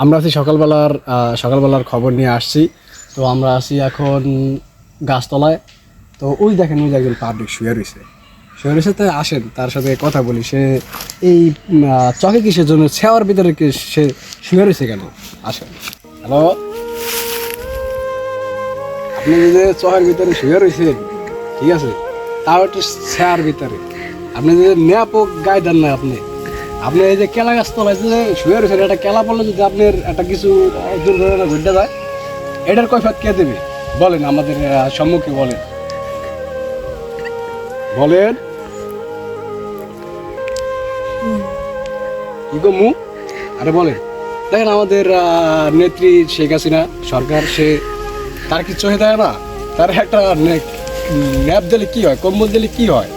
আমরা আছি সকালবেলার সকালবেলার খবর নিয়ে আসছি। তো আমরা আছি এখন গাছতলায়। তো ওই দেখেন, ওই একজন পাবলিক শুয়ে রয়েছে। শুয়ে রয়েছে তো আসেন, তার সাথে কথা বলি। সে এই চকে কিসের জন্য, ছেওয়ার ভিতরে কি সে শুয়ে রয়েছে কেন? আসেন। হ্যালো? আপনি যদি চকের ভিতরে শুয়ে রয়েছেন, ঠিক আছে? তাও একটু ছেয়ার ভিতরে। আপনি যদি ন্যাপক গায়ে দেন না আপনি। আপনি এই যে কেলা গাছ তলায় যে শুয়ে রয়েছেন একটা কেলা পড়লে যদি আপনার একটা কিছু দুর্ঘটনা ঘটে যায়, এটার কৈফত কে দেবে? বলেন, আমাদের সম্মুখে বলেন। বলেন। কি গো মু? আরে বলেন। দেখেন আমাদের নেত্রী শেখ হাসিনা সরকার, সে তার কিছু হয়ে দেয় না? তার একটা ন্যাপ দিলে কি হয়? কম্বল দিলে কি হয়?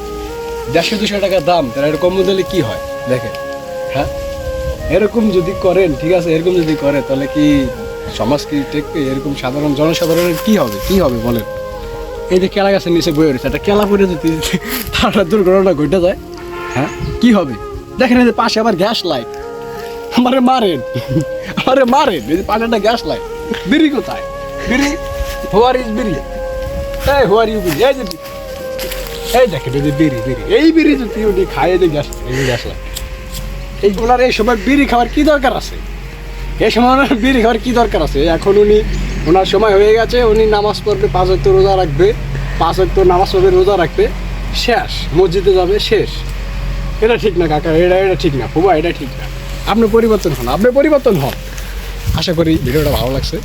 দেড়শো দুশো টাকা দাম, তার একটা কম্বল দিলে কি হয়? দেখেন। হ্যাঁ? এরকম যদি করেন, ঠিক আছে, এরকম যদি করে, তাহলে কি সমাজ কি টেকবে? এরকম সাধারণ, জনসাধারণের কি হবে? কি হবে বলেন? এই যে কেলা গাছের নিচে বয়ে রয়েছে একটা কেলা পরে যদি তার দুর্ঘটনা ঘটে যায় হ্যাঁ কি হবে? দেখেন এই যে পাশে আবার গ্যাস লাইট। আমারে মারেন আমারে মারেন, এই যে পাশে একটা গ্যাস লাইট। বিড়ি কোথায়? বিড়ি? হোয়ার ইজ বিড়ি? এই হোয়ার ইউ বিড়ি? এই যে এই দেখেন, এই যে বিড়ি বিড়ি। এই বিড়ি যদি উনি খায়, এই যে গ্যাস, এই গ্যাস লাইট। এই ওনার এই সময় বিড়ি খাওয়ার কি দরকার আছে? এই সময় ওনার বিড়ি খাওয়ার কি দরকার আছে? এখন উনি, ওনার সময় হয়ে গেছে, উনি নামাজ পড়বে, পাঁচ অক্ট রোজা রাখবে, পাঁচ অক্ট নামাজ পড়বে, রোজা রাখবে, শেষ, মসজিদে যাবে, শেষ। এটা ঠিক না কাকা, এটা এটা ঠিক না ফুবা এটা ঠিক না। আপনি পরিবর্তন হন, আপনি পরিবর্তন হন। আশা করি ভিডিওটা ভালো লাগছে।